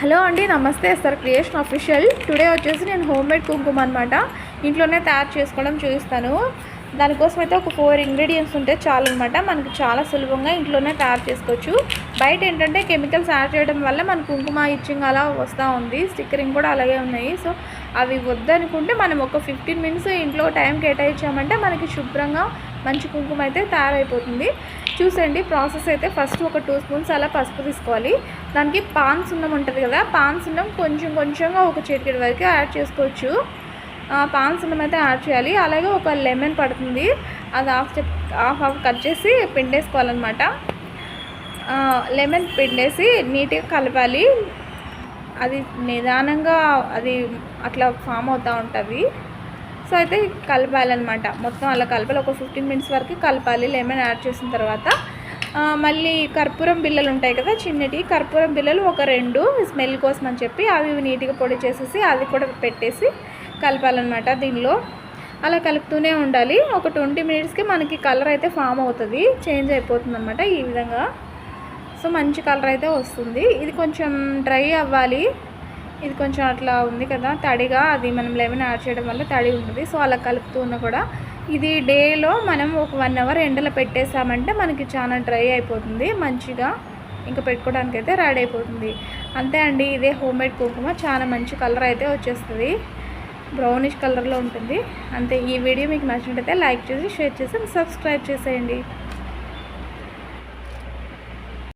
Hello అండి నమస్తే. Sir creation official. Today వచ్చేసి నేను హోమ్ మేడ్ కుంకుమ అనమాట ఇంట్లోనే తయారు చేసుకోవడం చూపిస్తాను. దానికోసం అయితే ఒక ఫోర్ ఇంగ్రీడియంట్స్ ఉంటే చాలు అనమాట మనకి చాలా సులభంగా ఇంట్లోనే తయారు చేసుకోవచ్చు. బయట ఏంటంటే కెమికల్స్ యాడ్ చేయడం వల్ల మన కుంకుమ ఇచ్చింగ్ అలా వస్తూ ఉంది. స్టిక్కరింగ్ కూడా అలాగే ఉన్నాయి. సో అవి వద్దనుకుంటే మనం ఒక ఫిఫ్టీన్ మినిట్స్ ఇంట్లో టైం కేటాయించామంటే మనకి శుభ్రంగా మంచి కుంకుమ అయితే తయారైపోతుంది. చూసండి ప్రాసెస్ అయితే ఫస్ట్ ఒక టూ స్పూన్స్ అలా పసుపు తీసుకోవాలి. దానికి పాన్ సున్నం ఉంటుంది కదా పాన్ సున్నం కొంచెం కొంచెంగా ఒక చిటికెడు వరకు యాడ్ చేసుకోవచ్చు. పాన్ సున్నం అయితే యాడ్ చేయాలి. అలాగే ఒక లెమన్ పడుతుంది. అది హాఫ్ చెప్ హాఫ్ హాఫ్ కట్ చేసి పిండేసుకోవాలన్నమాట. లెమన్ పిండేసి నీట్గా కలపాలి. అది నిదానంగా అది అట్లా ఫామ్ అవుతూ ఉంటుంది. సో అయితే కలపాలన్నమాట. మొత్తం అలా కలపాలి. ఒక ఫిఫ్టీన్ మినిట్స్ వరకు కలపాలి. లెమన్ యాడ్ చేసిన తర్వాత మళ్ళీ కర్పూరం బిళ్ళలు ఉంటాయి కదా చిన్నటి కర్పూరం బిళ్ళలు ఒక రెండు స్మెల్ కోసం అని చెప్పి అవి నీట్గా పొడి చేసేసి అది కూడా పెట్టేసి కలపాలన్నమాట దీనిలో. అలా కలుపుతూనే ఉండాలి. ఒక ట్వంటీ మినిట్స్కి మనకి కలర్ అయితే ఫామ్ అవుతుంది. చేంజ్ అయిపోతుంది అనమాట ఈ విధంగా. సో మంచి కలర్ అయితే వస్తుంది. ఇది కొంచెం డ్రై అవ్వాలి. ఇది కొంచెం అట్లా ఉంది కదా తడిగా అది మనం లెమన్ యాడ్ చేయడం వల్ల తడి ఉంటుంది. సో అలా కలుపుతూ ఉన్నా కూడా ఇది డేలో మనం ఒక వన్ అవర్ ఎండలో పెట్టేసామంటే మనకి చాలా డ్రై అయిపోతుంది మంచిగా ఇంకా పెట్టుకోవడానికి అయితే రెడీ అయిపోతుంది. అంతే అండి ఇదే హోమ్ మేడ్ కుంకుమ. చాలా మంచి కలర్ అయితే వచ్చేస్తుంది. బ్రౌనిష్ కలర్లో ఉంటుంది. అంతే ఈ వీడియో మీకు నచ్చినట్టయితే లైక్ చేసి షేర్ చేసి సబ్స్క్రైబ్ చేసేయండి.